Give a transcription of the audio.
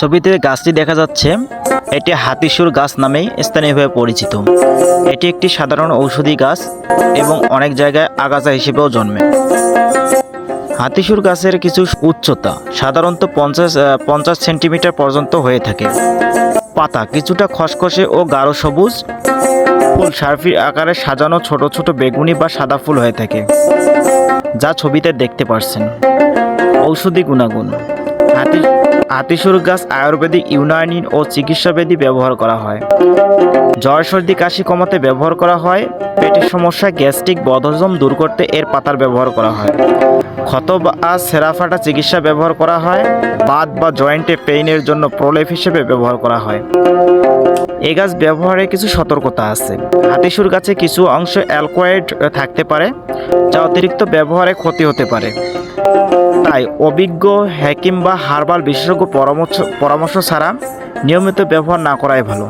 ছবিতে গাছটি দেখা যাচ্ছে, এটি হাতিসুর গাছ নামেই স্থানীয়ভাবে পরিচিত। এটি একটি সাধারণ ঔষধি গাছ এবং অনেক জায়গায় আগাছা হিসেবেও জন্মে। হাতিসুর গাছের কিছু উচ্চতা সাধারণত পঞ্চাশ পঞ্চাশ সেন্টিমিটার পর্যন্ত হয়ে থাকে। পাতা কিছুটা খসখসে ও গাঢ় সবুজ। ফুল সার্ফি আকারে সাজানো ছোট ছোট বেগুনি বা সাদা ফুল হয়ে থাকে, যা ছবিতে দেখতে পারছেন। ঔষধি গুণাগুণ। হাতি হাতিসুর গাছ আয়ুর্বেদিক ইউনানি ও চিকিৎসাবেদী ব্যবহার করা হয়। জ্বর সর্দি কাশি কমাতে ব্যবহার করা হয়। পেটের সমস্যা, গ্যাস্ট্রিক বদহজম দূর করতে এর পাতার ব্যবহার করা হয়। ক্ষত বা সেরাফাটা চিকিৎসা ব্যবহার করা হয়। বাদ বা জয়েন্টে পেইনের জন্য প্রলেপ হিসেবে ব্যবহার করা হয়। এই গাছ ব্যবহারে কিছু সতর্কতা আছে। হাতিসুর গাছে কিছু অংশ অ্যালকোয়েড থাকতে পারে, যা অতিরিক্ত ব্যবহারে ক্ষতি হতে পারে। তাই অভিজ্ঞ হ্যাকিম বা হার্বাল বিশেষজ্ঞ পরামর্শ পরামর্শ ছাড়া নিয়মিত ব্যবহার না করাই ভালো।